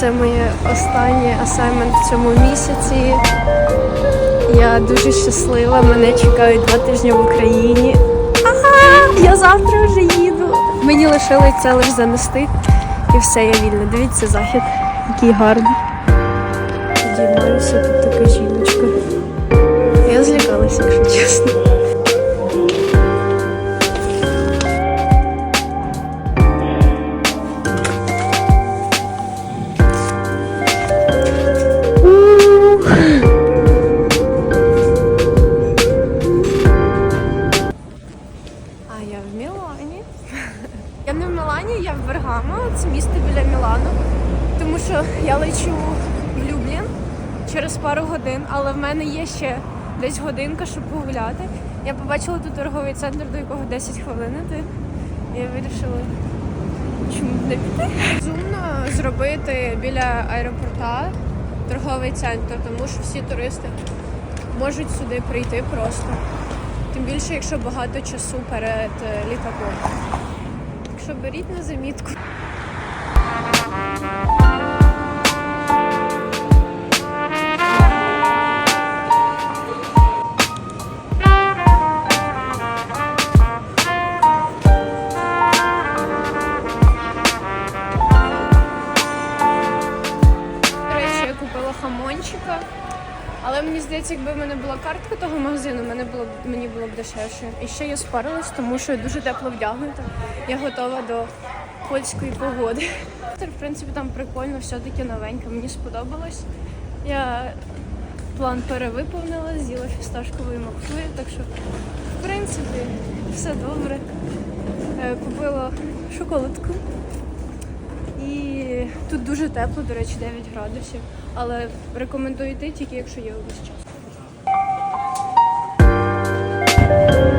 Це моє останнє асаймент в цьому місяці. Я дуже щаслива. Мене чекають два тижні в Україні. Ага, я завтра вже їду. Мені лишилось це лише занести. І все, я вільна. Дивіться захід, який гарний. Підіймаюся, тут така жіночка. Я злякалася, якщо чесно. Через пару годин, але в мене є ще десь годинка, щоб погуляти. Я побачила тут торговий центр, до якого 10 хвилин іти. Я вирішила, чому не піти. Зумно зробити біля аеропорта торговий центр, тому що всі туристи можуть сюди прийти просто. Тим більше, якщо багато часу перед е, літаком. Так що беріть на замітку. Була того магазину, мене було б мені було б дешевше. І ще я спарилась, тому що я дуже тепло вдягнута. Я готова до польської погоди. В принципі, там прикольно, все-таки новеньке. Мені сподобалось. Я план перевиповнила, з'їла фісташкової макфлури, так що, в принципі, все добре. Е, Купила шоколадку. І тут дуже тепло, до речі, 9 градусів. Але рекомендую йти тільки якщо є увесь час. Я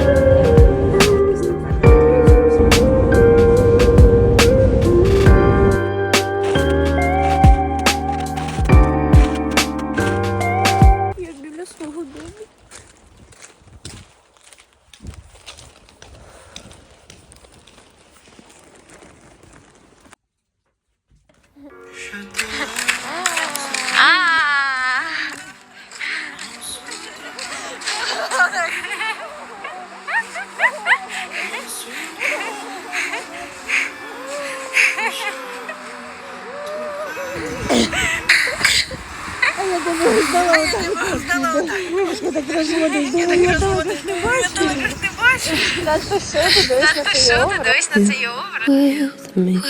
with me.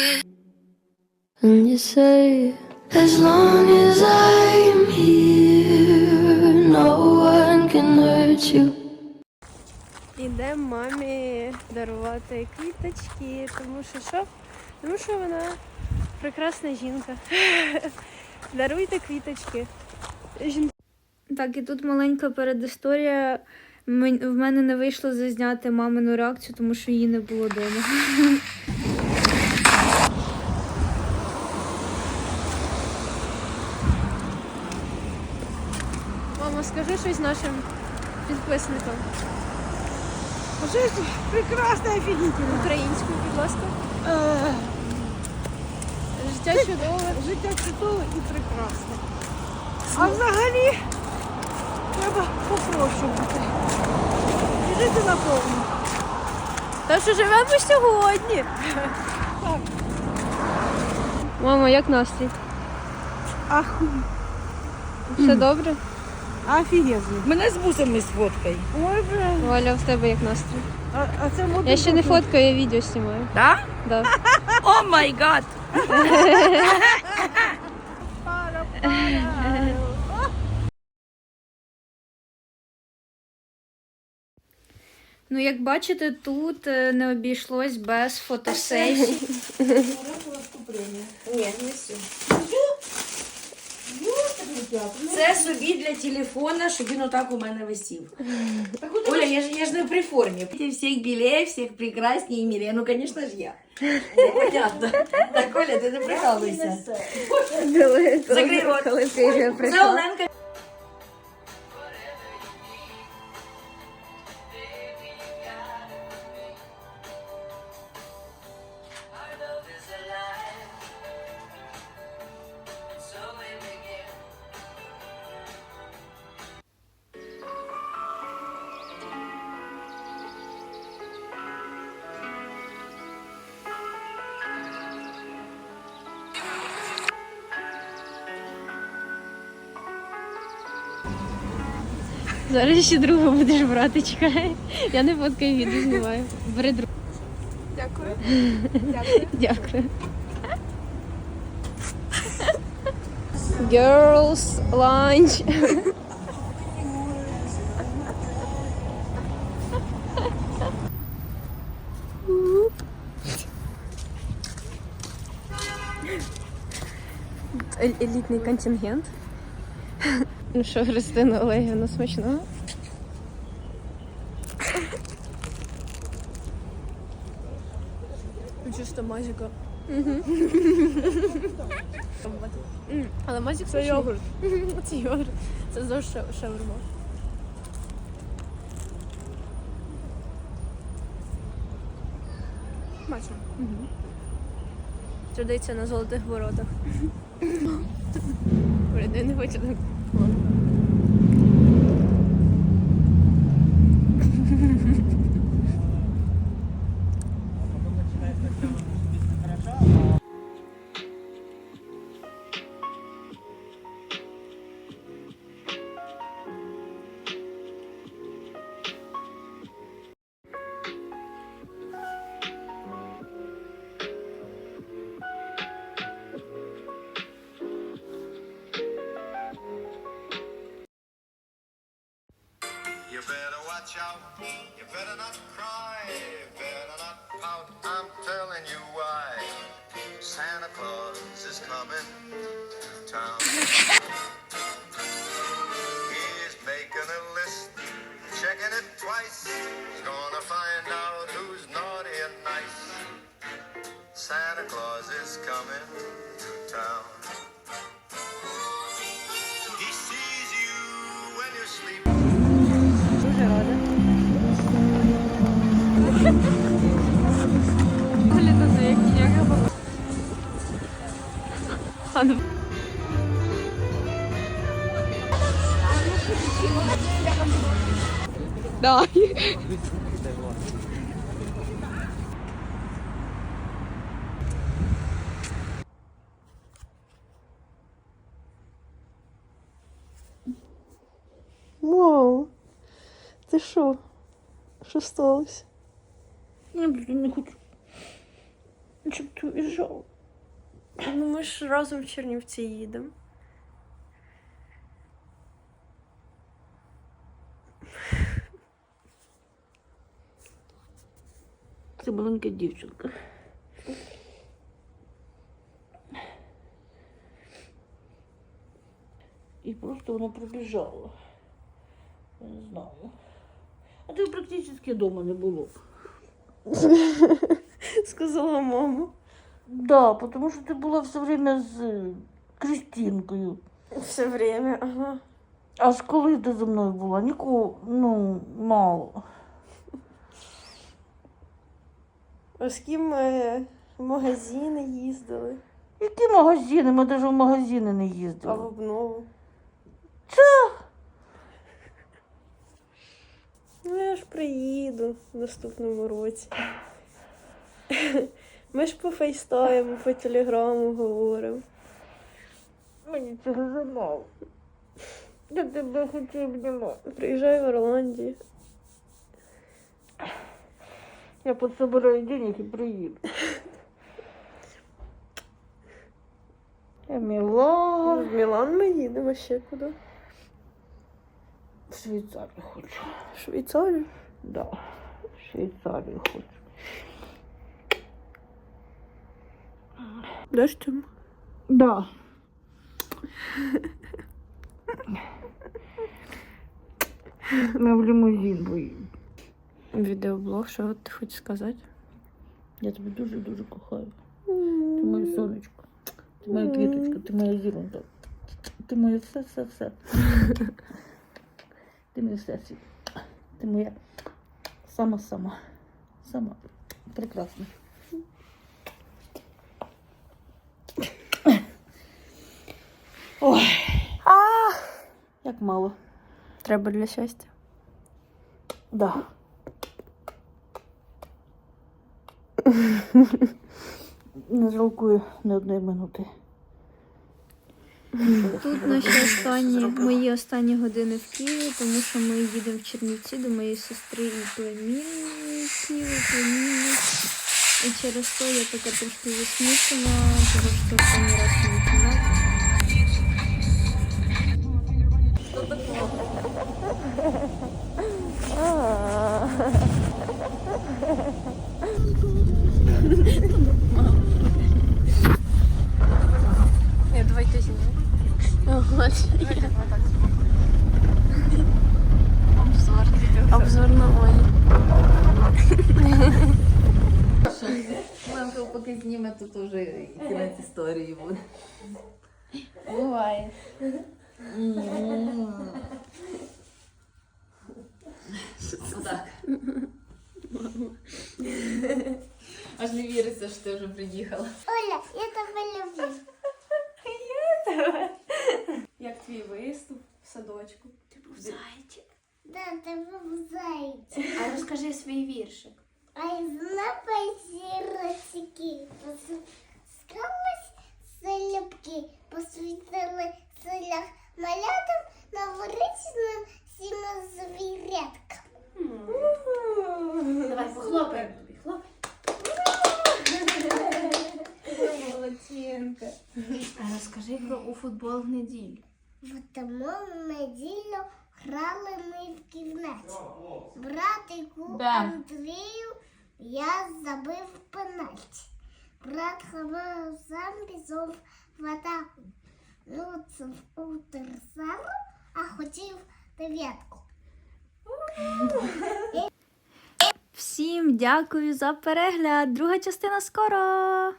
And you say, as long as I'm here, no one can hurt you. Ідемо мамі дарувати квіточки, тому що що? Тому що вона прекрасна жінка. Даруйте квіточки. Так, і тут маленька передісторія. Мен- В мене не вийшло зазняти мамину реакцію, тому що її не було вдома. Мама, скажи щось нашим підписникам. Жизнь прекрасна, офігітельна. Українською, будь ласка. Е, Життя чудове. Життя чудове і прекрасне. А взагалі треба попроще бути. І жити наповну. Та що живемо сьогодні. Так. Мама, як настрій? Ах, Все добре? офігезно. Мене з бусами сфоткай. Ой, бля. Валя, в тебе як настрій? А, а це модно. Я ще не фоткаю, я відео знімаю. Да? Да. О май гад! Ну, як бачите, тут е, не обійшлось без фотосесій. Ні, не все. Це собі для телефона, щоб він отак у мене висів. Оля, я ж, я ж не при формі. Всіх білее, всіх прекраснее і милее. Ну, звісно ж я. Ну, Понятно. Так, Оля, ти не прикалуйся. Закрий рот. Це. Оленка Зараз ще другу будеш брати, чекай. Я не фоткаю відео знімаю. Бери другу. Дякую. Дякую. Girls lunch. Елітний контингент. Ну що, Христина Олегівна, смачного? Чисто мазіка. Але мазік це йогурт. Це йогурт. Це завжди ша- шаурма. Смачно. Традиція на золотих воротах. Блін, я не хочу так. 嗯。You better watch out. You better not cry. You better not pout. I'm telling you why. Santa Claus is coming to town. He's making a list, checking it twice. He's gonna find out who's naughty and nice. Santa Claus is coming to town. Ну. Да. Вау. Ти що? Що сталося? Я не хочу. Щоб ти уїжджав. Ну ми ж разом в Чернівці їдемо. Це маленька дівчинка. І просто вона пробіжала. Я не знаю. А тебе практично вдома не було. Сказала мама. Да, тому що ти була все время з е, Крістінкою. Все время, ага. А з коли ти зі мною була? Нікого, ну, мало. А з ким ми в магазини їздили, Які магазини? Ми навіть в магазини не а їздили. в обнову. Це? Ну я ж приїду в наступному році. Ми ж по фейстайму, по телеграму говоримо. Мені цього замало. Я тебе хочу обнімати. Приїжджай в Ірландію. Я подсобираю денег і приїду. Я мила. В Мілан ми їдемо ще куди? В Швейцарію хочу. В Швейцарію. Да, в Швейцарію хочу. Ж? Да. Ми в лимузин поїдемо. Відеоблог, що ти хочеш сказати? Я тебе дуже-дуже кохаю. Ти моє сонечко. Ти моя квіточка, ти моя зіронька. Ти моє все-все-все. Ти моє все. Ти моя сама-сама. Сама прекрасна. Ой. Як мало. Треба для щастя. Да. Не жалкую ні одної минути. Тут наші останні мої останні години в Києві, тому що ми їдемо в Чернівці до моєї сестри і племінників, племінниць. І через то я така трошки засмучена, тому що останній раз мені Я давайте зніму. Обзор не віриться, що ти вже приїхала. Оля, я тебе люблю. Як твій виступ в садочку? Да, тебе в зайці. А розкажи свій віршик. А із напасірочки посускались селюбки, посвітили селях малятам новорічним сіно звіряткам. Давай, похлопаємо Молодчинка. А розкажи про у футбол в неділю. В тому неділю грали ми в кімнаті. Братику Андрію я забив пенальті. Брат Хабар сам пішов в атаку. Люцев у терсару, а хотів дев'ятку. Всім дякую за перегляд. Друга частина скоро.